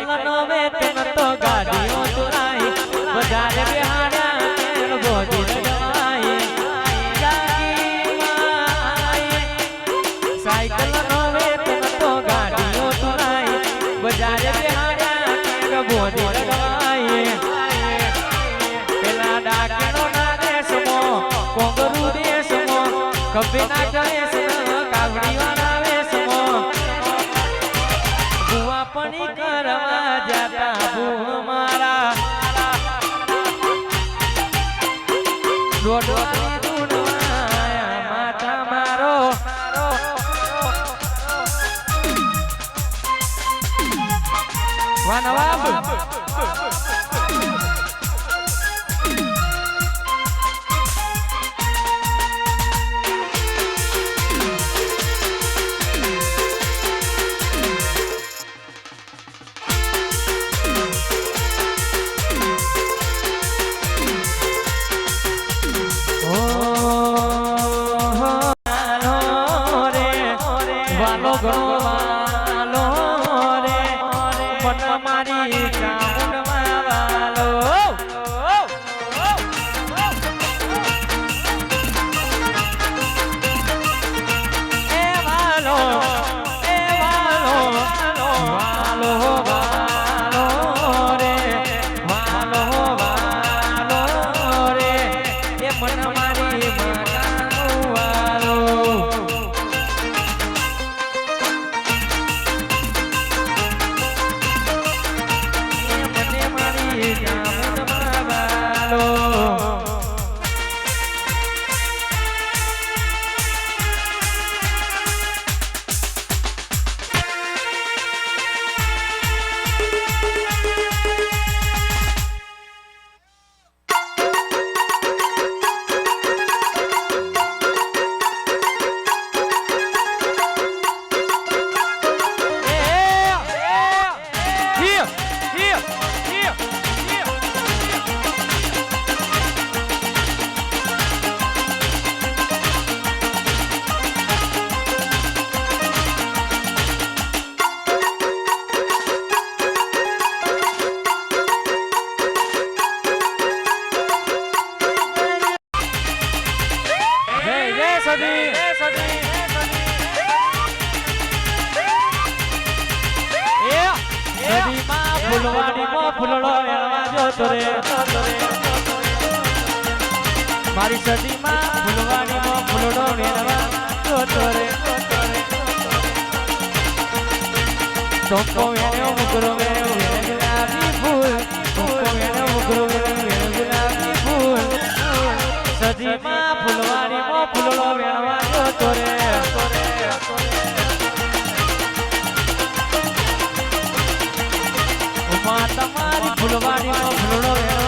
Cycle મે વેતન તો ગાડીઓ ચોરાઈ બજાર બિહાડ્યા તેલ ભોજી લગવાઈ જાગીમાં આઈ સાયકલ નો મે વેતન તો ગાડીઓ ચોરાઈ બજાર બિહાડ્યા તેલ ભોજી લગવાઈ પેલા ડાકણો ના દેશમો, કોંગરુ દેશમો કભી ના દેશ બુઆ કરવા જતા બુ મારા. રોડવાની ધૂળવાયા માથા મારો. વાહ જય સદી સજી માં ફૂલવાડી માં ફૂલડો વેણવા જોતો રે. મારી ફૂલવાડી ફૂલવાડીમાં ફૂલડો વેણવા જોતો રે. ટોપો વેણ્યો મુકરો વેણ્યો વેણ ગુલાબી ફૂલ. ટોપો વેણ્યો મુકરો વેણ ગુલાબી ફૂલ. સદીમાં ફૂલવાડીમાં ફૂલડો વેણવા જોતો રે. ઉમા તમારી ફૂલવાડીમાં ફૂલડો વેણવા.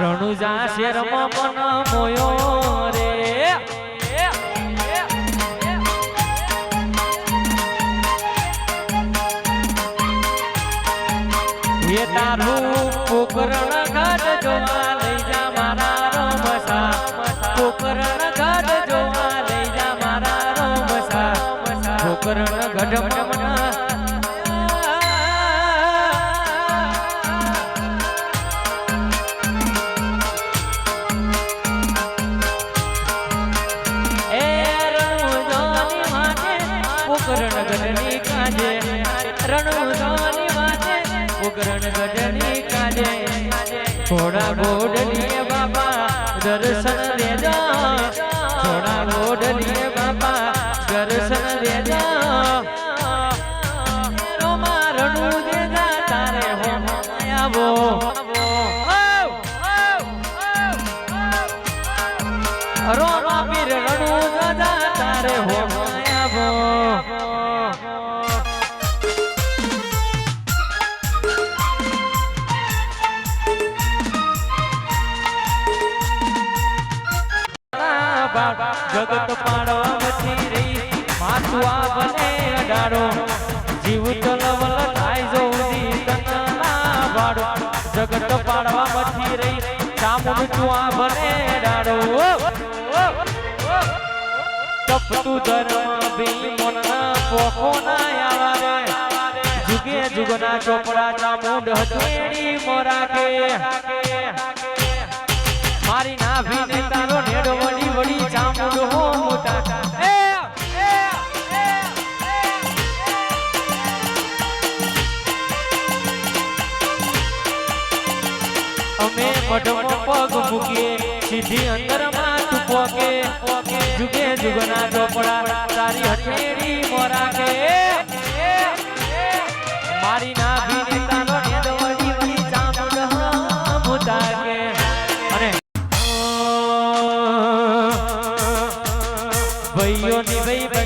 રણુજા શેરમાં મન મોયો રે. તારું પોકરણ ઘાટ જોવા લઈ જા. ચરણ ગઢડી કાઢે. થોડા ગોડલીએ બાબા દર્શન દેજા. થોડા ગોડલીએ બાબા દર્શન દેજા. મારણું રોમા પીર રણું ગજા ભલે અડાડો જીવ તલવલ થાય જોઉદી તનના જગત પાડવા બચી રહી, ચામુંડ આ અડાડો તપતું ધર્મ ભી મનના પોખો ના આવારે. જુગે જુગના ચોપડા ચામુંડ હથેળી મોરાકે. મારી નાભીને તારો નેડો વળી વળી ચામુંડ હો મોટા મઢમાં પગ મૂકીએ, સીધી અંદરમાં તું પોકે. જુગે જુગના ચોપડા તારી હથેળી મારી નાભીને તારો નેડો વળી વળી ચામુંડ કે અને ભાઈઓની ભાઈ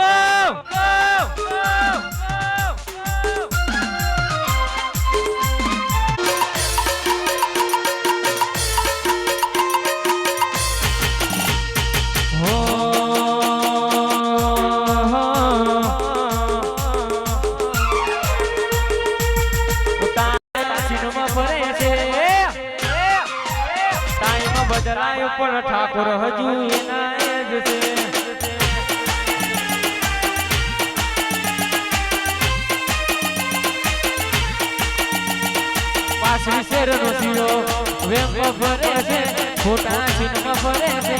શેરનો શીરો વેમમાં ફરે છે, ખોટા છીનમાં ફરે છે.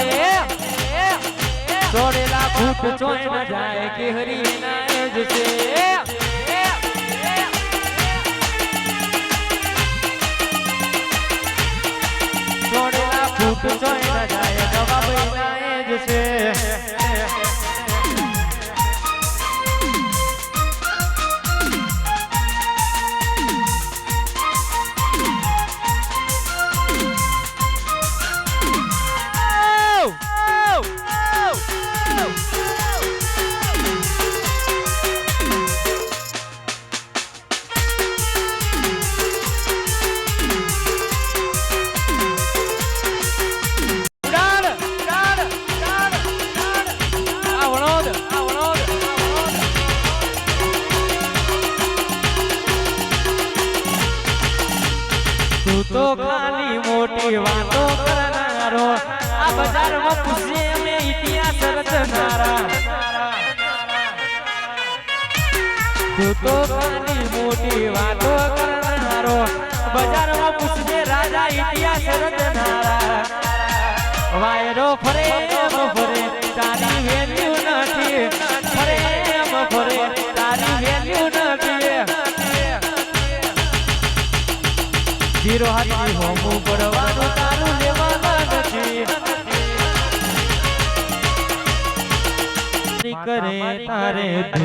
ચોરેલા ફૂટ ચોય ન જાય કે હરી ના જ છે. ચોરેલા ફૂટ ચોય ન જાય જવાબ બૈના જ છે. બજારમાં પૂછીએ અમે ઇતિહાસ રચનારા. તું તો ખાલી મોટી વાતો કરનારો. બજારમાં પૂછજે રાજા ઇતિહાસ રચનારા. વાયરો ફરે એમ ફરે, તારી વેલ્યુ નથી. ફરે એમ ફરે, તારી વેલ્યુ નથી. જીરો હાથી હોમું પડવાનું તારું કરે તારે